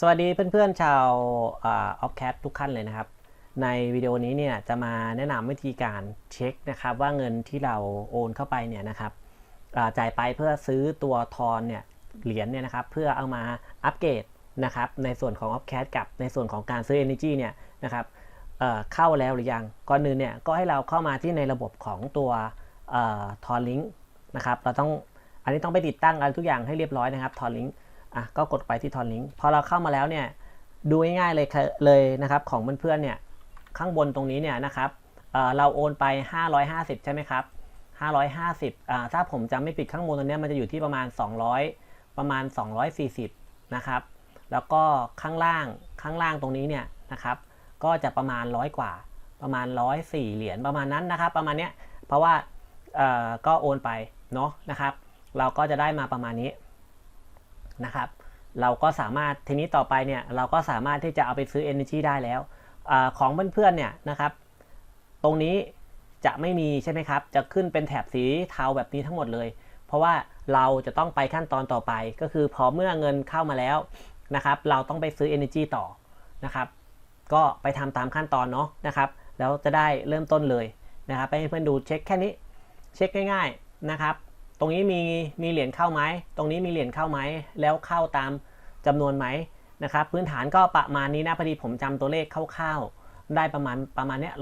สวัสดีเพื่อนๆชาวออฟแคททุกท่านเลยนะครับ ในวิดีโอนี้เนี่ยจะมาแนะนำวิธีการเช็คนะครับ ว่าเงินที่เราโอนเข้าไปเนี่ยนะครับจ่ายไปเพื่อซื้อตัวทอนเนี่ยเหรียญเนี่ยนะครับเพื่อเอามาอัปเกรดนะครับในส่วนของ o f c a t กับในส่วนของการซื้อ Energy เนี่ยนะครับเเข้าแล้วหรือยังก่อนอื่นเนี่ยก็ให้เราเข้ามาที่ในระบบของตัวทอนลิงก์นะครับเราต้องอันนี้ต้องไปติดตั้งอะไรทุกอย่างให้เรียบร้อยนะครับทอนลิงก์ อะก็กดไปที่ทอนลิงก์พอเราเข้ามาแล้วเนี่ยดูง่ายๆเลยเลยนะครับของเพื่อนๆเนี่ยข้างบนตรงนี้เนี่ยนะครับเอ่อเราโอนไป 550 ใช่ไหมครับ 550อ่าถ้าผมจำไม่ผิดข้างบนตรงนี้มันจะอยู่ที่ประมาณ 200 ประมาณ 240 นะครับ แล้วก็ข้างล่างข้างล่างตรงนี้เนี่ยนะครับ ก็จะประมาณร้อยกว่า ประมาณ 104 เหรียญประมาณนั้นนะครับ ประมาณเนี้ยเพราะว่าเอ่อก็โอนไปเนาะนะครับ เราก็จะได้มาประมาณนี้ นะครับ เราก็สามารถทีนี้ต่อไปเนี่ยเราก็สามารถที่จะเอาไปซื้อ Energy ได้แล้วอของเพื่อนๆเนี่ยนะครับ ตรงนี้จะไม่มีใช่ไหมครับ จะขึ้นเป็นแถบสีเทาแบบนี้ทั้งหมดเลย เพราะว่าเราจะต้องไปขั้นตอนต่อไป ก็คือพอเมื่อเงินเข้ามาแล้วนะครับ เราต้องไปซื้อ Energy ต่อนะครับ ก็ไปทำตามขั้นตอนเนาะนะครับ แล้วจะได้เริ่มต้นเลยนะครับ ไปให้เพื่อนดูเช็คแค่นี้ เช็คง่าย ๆนะครับ ตรงนี้มีมีเหรียญเข้าไหม ตรงนี้มีเหรียญเข้าไหม แล้วเข้าตามจำนวนไหมนะครับ พื้นฐานก็ประมาณนี้นะพอดีผมจำตัวเลขคร่าวๆได้ประมาณประมาณเนี้ย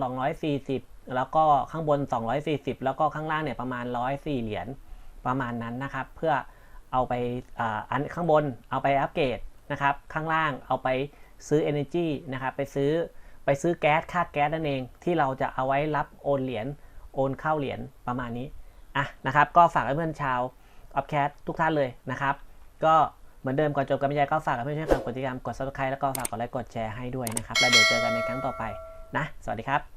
240แล้วก็ข้างบน 240 แล้วก็ข้างล่างเนี่ยประมาณ 104 เหรียญประมาณนั้นนะครับ เพื่อเอาไปอ่าอันข้างบนเอาไปอัปเกรดนะครับ ข้างล่างเอาไปซื้อ Energy นะครับ ไปซื้อไปซื้อแก๊สค่าแก๊สนั่นเองที่เราจะเอาไว้รับโอนเหรียญโอนเข้าเหรียญประมาณนี้ อะนะครับก็ฝากเพื่อนชาวออฟแคททุกท่านเลยนะครับ ก็เหมือนเดิมก่อนจบกันไม่ใช่ก็ฝากเพื่อนช่วยกันกดติดตามกด subscribe แล้วก็ฝากกดไลค์กดแชร์ให้ด้วยนะครับ แล้วเดี๋ยวเจอกันในครั้งต่อไปนะ สวัสดีครับ